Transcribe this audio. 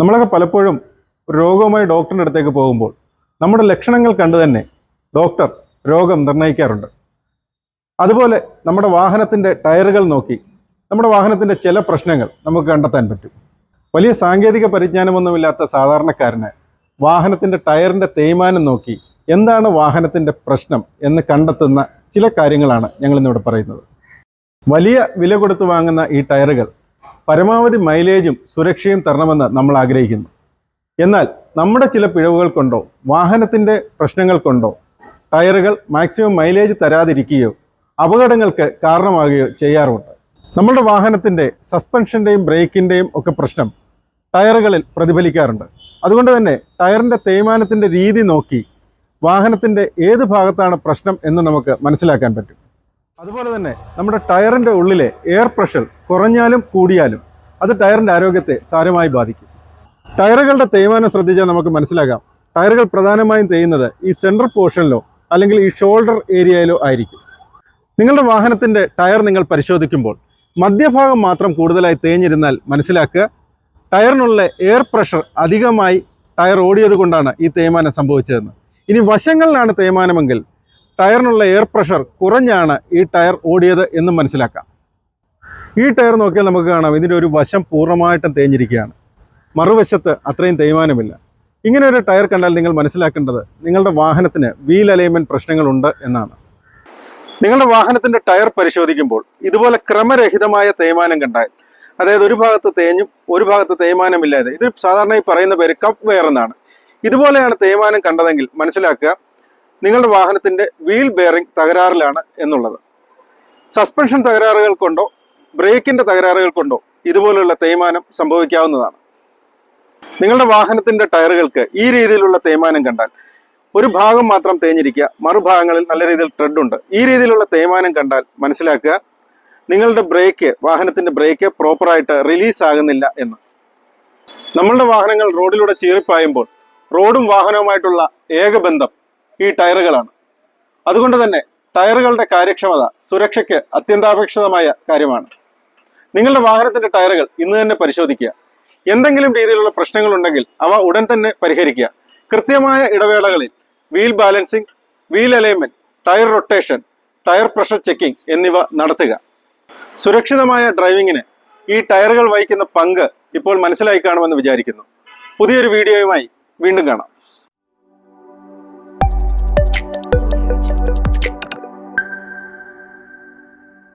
നമ്മളൊക്കെ പലപ്പോഴും ഒരു രോഗവുമായി ഡോക്ടറിന്റെ അടുത്തേക്ക് പോകുമ്പോൾ നമ്മുടെ ലക്ഷണങ്ങൾ കണ്ടു തന്നെ ഡോക്ടർ രോഗം നിർണയിക്കാറുണ്ട്. അതുപോലെ നമ്മുടെ വാഹനത്തിന്റെ ടയറുകൾ നോക്കി നമ്മുടെ വാഹനത്തിന്റെ ചില പ്രശ്നങ്ങൾ നമുക്ക് കണ്ടെത്താൻ പറ്റും. വലിയ സാങ്കേതിക പരിജ്ഞാനമൊന്നുമില്ലാത്ത സാധാരണക്കാരന് വാഹനത്തിന്റെ ടയറിന്റെ തേയ്മാനം നോക്കി എന്താണ് വാഹനത്തിന്റെ പ്രശ്നം എന്ന് കണ്ടെത്തുന്ന ചില കാര്യങ്ങളാണ് ഞങ്ങളിന്നിവിടെ പറയുന്നത്. വലിയ വില കൊടുത്ത് വാങ്ങുന്ന ഈ ടയറുകൾ പരമാവധി മൈലേജും സുരക്ഷയും തരണമെന്ന് നമ്മൾ ആഗ്രഹിക്കുന്നു. എന്നാൽ നമ്മുടെ ചില പിഴവുകൾ കൊണ്ടോ വാഹനത്തിന്റെ പ്രശ്നങ്ങൾ കൊണ്ടോ ടയറുകൾ മാക്സിമം മൈലേജ് തരാതിരിക്കുകയോ അപകടങ്ങൾക്ക് കാരണമാകുകയോ ചെയ്യാറുണ്ട്. നമ്മുടെ വാഹനത്തിന്റെ സസ്പെൻഷന്റെയും ബ്രേക്കിന്റെയും ഒക്കെ പ്രശ്നം ടയറുകളിൽ പ്രതിഫലിക്കാറുണ്ട്. അതുകൊണ്ട് തന്നെ ടയറിന്റെ തേയ്മാനത്തിന്റെ രീതി നോക്കി വാഹനത്തിന്റെ ഏത് ഭാഗത്താണ് പ്രശ്നം എന്ന് നമുക്ക് മനസ്സിലാക്കാൻ പറ്റും. അതുപോലെ തന്നെ നമ്മുടെ ടയറിന്റെ ഉള്ളിലെ എയർ പ്രഷർ കുറഞ്ഞാലും കൂടിയാലും അത് ടയറിന്റെ ആരോഗ്യത്തെ സാരമായി ബാധിക്കും. ടയറുകളുടെ തേയ്മാനം ശ്രദ്ധിച്ചാൽ നമുക്ക് മനസ്സിലാക്കാം ടയറുകൾ പ്രധാനമായും തേയുന്നത് ഈ സെൻട്രൽ പോർഷനിലോ അല്ലെങ്കിൽ ഈ ഷോൾഡർ ഏരിയയിലോ ആയിരിക്കും. നിങ്ങളുടെ വാഹനത്തിന്റെ ടയർ നിങ്ങൾ പരിശോധിക്കുമ്പോൾ മധ്യഭാഗം മാത്രം കൂടുതലായി തേഞ്ഞിരുന്നാൽ മനസ്സിലാക്കുക ടയറിനുള്ള എയർ പ്രഷർ അധികമായി ടയർ ഓടിയത് കൊണ്ടാണ് ഈ തേയ്മാനം സംഭവിച്ചതെന്ന്. ഇനി വശങ്ങളിലാണ് തേയ്മാനമെങ്കിൽ ടയറിനുള്ള എയർ പ്രഷർ കുറഞ്ഞാണ് ഈ ടയർ ഓടിയത് എന്നും മനസ്സിലാക്കാം. ഈ ടയർ നോക്കിയാൽ നമുക്ക് കാണാം. ഇതിന്റെ ഒരു വശം പൂർണമായിട്ടും തേഞ്ഞിരിക്കുകയാണ്. മറുവശത്ത് അത്രയും തേയ്മാനമില്ല. ഇങ്ങനെ ഒരു ടയർ കണ്ടാൽ നിങ്ങൾ മനസ്സിലാക്കേണ്ടത് നിങ്ങളുടെ വാഹനത്തിന് വീൽ അലൈൻമെന്റ് പ്രശ്നങ്ങളുണ്ട് എന്നാണ്. നിങ്ങളുടെ വാഹനത്തിന്റെ ടയർ പരിശോധിക്കുമ്പോൾ ഇതുപോലെ ക്രമരഹിതമായ തേയ്മാനം കണ്ടാൽ അതായത് ഒരു ഭാഗത്ത് തേഞ്ഞും ഒരു ഭാഗത്ത് തേയ്മാനമില്ലാതെ ഇത് സാധാരണയായി പറയുന്ന പേര് കപ്പ് വെയർ എന്നാണ്. ഇതുപോലെയാണ് തേയ്മാനം കണ്ടതെങ്കിൽ മനസ്സിലാക്കുക നിങ്ങളുടെ വാഹനത്തിന്റെ വീൽ ബെയറിംഗ് തകരാറിലാണ് എന്നുള്ളത്. സസ്പെൻഷൻ തകരാറുകൾ കൊണ്ടോ ബ്രേക്കിന്റെ തകരാറുകൾ കൊണ്ടോ ഇതുപോലുള്ള തേയ്മാനം സംഭവിക്കാവുന്നതാണ്. നിങ്ങളുടെ വാഹനത്തിന്റെ ടയറുകൾക്ക് ഈ രീതിയിലുള്ള തേയ്മാനം കണ്ടാൽ ഒരു ഭാഗം മാത്രം തേഞ്ഞിരിക്കുക മറുഭാഗങ്ങളിൽ നല്ല രീതിയിൽ ട്രെഡ് ഉണ്ട്. ഈ രീതിയിലുള്ള തേയ്മാനം കണ്ടാൽ മനസ്സിലാക്കുക നിങ്ങളുടെ ബ്രേക്ക് വാഹനത്തിന്റെ ബ്രേക്ക് പ്രോപ്പറായിട്ട് റിലീസ് ആകുന്നില്ല എന്ന്. നമ്മളുടെ വാഹനങ്ങൾ റോഡിലൂടെ ചീറിപ്പായുമ്പോൾ റോഡും വാഹനവുമായിട്ടുള്ള ഏക ബന്ധം ഈ ടയറുകളാണ്. അതുകൊണ്ട് തന്നെ ടയറുകളുടെ കാര്യക്ഷമത സുരക്ഷയ്ക്ക് അത്യന്താപേക്ഷിതമായ കാര്യമാണ്. നിങ്ങളുടെ വാഹനത്തിന്റെ ടയറുകൾ ഇന്ന് തന്നെ പരിശോധിക്കുക. എന്തെങ്കിലും രീതിയിലുള്ള പ്രശ്നങ്ങളുണ്ടെങ്കിൽ അവ ഉടൻ തന്നെ പരിഹരിക്കുക. കൃത്യമായ ഇടവേളകളിൽ wheel balancing wheel alignment tyre rotation tyre pressure checking എന്നിവ നടത്തുക. സുരക്ഷിതമായ ഡ്രൈവിങ്ങിന് ഈ ടയറുകൾ വഹിക്കുന്ന പങ്ക് ഇപ്പോൾ മനസ്സിലായി കാണുമെന്ന് വിചാരിക്കുന്നു. പുതിയൊരു വീഡിയോയുമായി വീണ്ടും കാണാം.